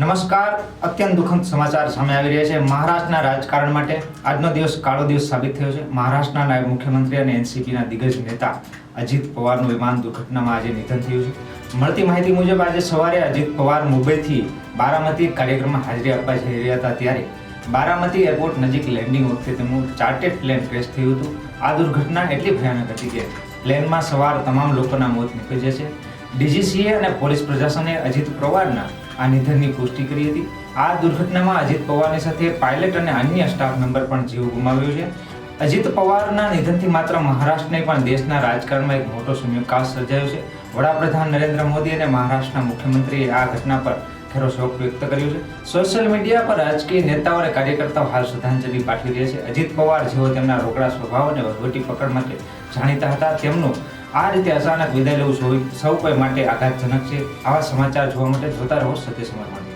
નમસ્કાર. અત્યંત દુઃખદ સમાચાર સામે આવી રહ્યા છે. મહારાષ્ટ્રના રાજકારણ માટે આજનો દિવસ કાળો દિવસ સાબિત થયો છે. મહારાષ્ટ્રના નાયબ મુખ્યમંત્રી અને એનસીપીના દિગ્ગજ નેતા અજીત પવારનું વિમાન દુર્ઘટનામાં આજે નિધન થયું છે. મળતી માહિતી મુજબ આજે સવારે અજીત પવાર મુંબઈથી બારામતી કાર્યક્રમમાં હાજરી આપવા જઈ રહ્યા હતા. ત્યારે બારામતી એરપોર્ટ નજીક લેન્ડિંગ વખતે તેમનું ચાર્ટેડ પ્લેન ક્રેશ થયું હતું. આ દુર્ઘટના એટલી ભયાનક હતી કે પ્લેનમાં સવાર તમામ લોકોના મોત નીપજ્યા છે. ડીજીસીએ અને પોલીસ પ્રશાસને અજીત પવારના આ નિધનની પુષ્ટિ કરી હતી. આ દુર્ઘટનામાં અજીત પવારની સાથે પાયલટ અને અન્ય સ્ટાફ મેમ્બર પણ જીવ ગુમાવ્યો છે. અજીત પવારના નિધનથી માત્ર મહારાષ્ટ્રને પણ દેશના રાજકારણમાં એક મોટો શૂન્યકાશ સર્જાયો છે. વડાપ્રધાન નરેન્દ્ર મોદી અને મહારાષ્ટ્રના મુખ્યમંત્રીએ આ ઘટના પર ઘેરો શોક વ્યક્ત કર્યો છે. સોશિયલ મીડિયા પર રાજકીય નેતાઓ અને કાર્યકર્તાઓ હાલ શ્રદ્ધાંજલિ પાઠવી રહ્યા છે. અજીત પવાર જેઓ તેમના રોકડા સ્વભાવ અને વહીવટી પકડ માટે જાણીતા હતા, તેમનું આ રીતે અચાનક વિદાય લેવું સૌ કોઈ માટે આઘાતજનક છે. આવા સમાચાર જોવા માટે જોતા રહો સત્ય સમર્પણ